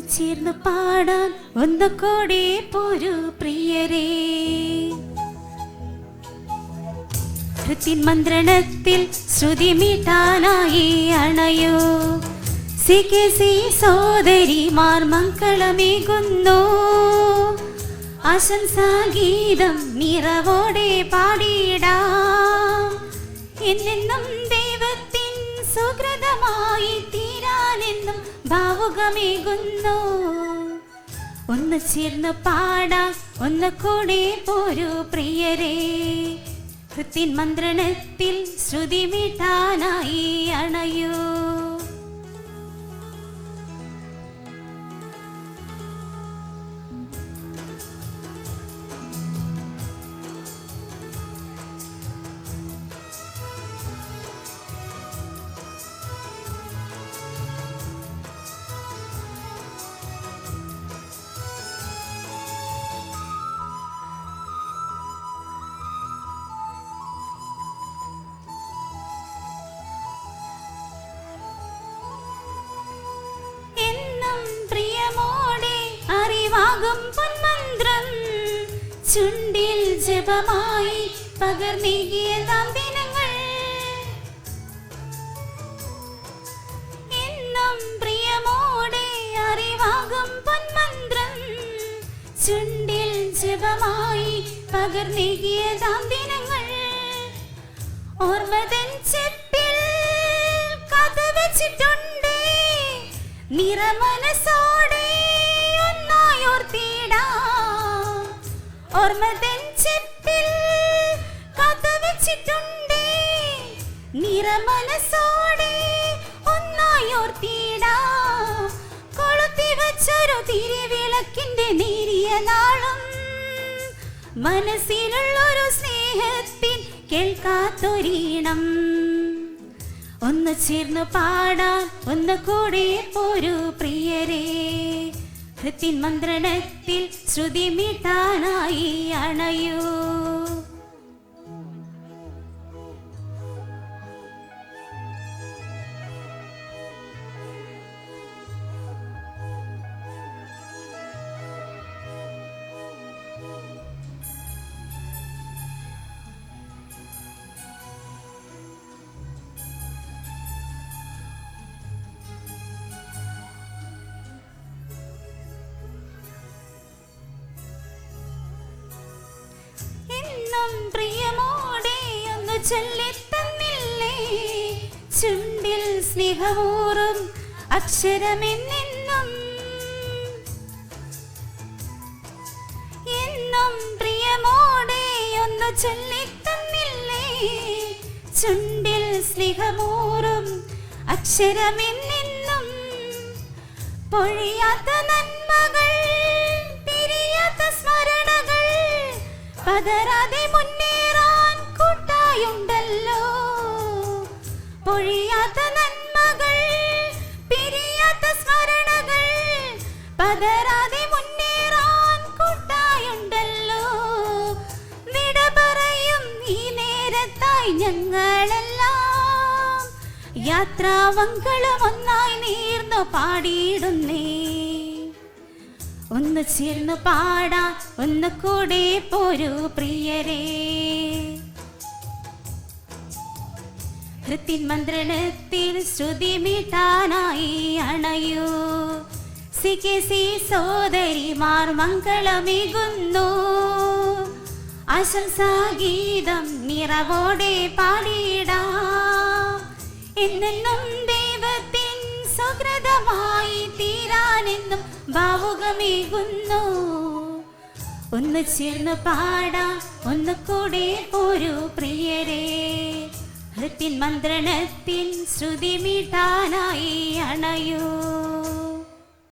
ചേർന്ന് പാടാൻ ഒന്ന് കൂടെ പോരു പ്രിയരേ. കൃത്തിൻ മന്ത്രണത്തിൽ ശ്രുതി മീട്ടാനായി അണയോ? സി കെ സി സോദരിമാർ മംഗളമേകുന്നു. ആശംസാഗീതം നിറവോടെ പാടിയിടാം. എന്നെന്നും ദൈവത്തിൻ സുഹൃതമായി തീരാനെന്നും ഭാവുകമേകുന്നു ഒന്ന് ചേർന്ന് പാടാം ഒന്ന് കൂടെ പോരൂ പ്രിയരെ. കൃത്യൻ മന്ത്രണത്തിൽ ശ്രുതി മീട്ടാനായി അണയൂ. അറിവാകും പൊന്മന്ത്രം ചുണ്ടിൽ ജപമായി പകർന്നേകിയ ദിനങ്ങൾ എന്നും പ്രിയമോടെ അറിവാകും പൊന്മന്ത്രം ചുണ്ടിൽ ജപമായി പകർന്നേകിയ ദിനങ്ങൾ ഓർമ്മതൻ ചെപ്പിൽ കഥ വെച്ചിട്ടുണ്ടേ നിറമനസോടെ വെച്ചിട്ടുണ്ട്. കൊളുത്തി മനസ്സിലുള്ളൊരു സ്നേഹത്തിൻ കേൾക്കാത്തൊരീണം. ഒന്ന് ചേർന്ന് പാടാൻ ഒന്ന് കൂടെ പോരൂ പ്രിയരേ. കൃത്തിൻ മന്ത്രണത്തിൽ ശ്രുതി മീട്ടാനായി അണയൂ. എന്നും പ്രിയമോടെ ഒന്ന് ചൊല്ലിത്തന്നില്ലേ? ചുണ്ടിൽ സ്നേഹപൂർവം അക്ഷരമെന്നെന്നും. എന്നും പ്രിയമോടെ ഒന്ന് ചൊല്ലിത്തന്നില്ലേ? ചുണ്ടിൽ സ്നേഹപൂർവം അക്ഷരമെന്നെന്നും. പൊഴിയാത്ത നന്മകൾ പതരാതെ മുന്നേറാൻ കൂട്ടായുണ്ടല്ലോ. പൊഴിയാത്ത നന്മകൾ പിരിയാത്ത സ്മരണകൾ പതരാതെ മുന്നേറാൻ കൂട്ടായുണ്ടല്ലോ. വിട പറയും ഈ നേരത്തായി ഞങ്ങളെല്ലാം. യാത്രാവങ്കളും ഒന്നായി നീർന്നു പാടിയിടുന്നേ. ഒന്ന് ചേർന്ന് പാടാ ഒന്ന് കൂടെ പോരൂ പ്രിയരേ. ഹൃത്തിൻ മന്ത്രണത്തിൽ ശ്രുതി മീട്ടാനായി അണയൂ സി കെ സി സോദരിമാർ മംഗളമേകുന്നു ആശംസാഗീതം നിറവോടെ പാടിയിടാം. എന്നെന്നും ഭാവുകമേകുന്നു ഒന്ന് ചേർന്ന് പാടാം ഒന്ന് കൂടെ ഒരു പ്രിയരെ. ഹൃത്തിൻ മന്ത്രണത്തിൻ ശ്രുതി മീട്ടാനായി അണയൂ.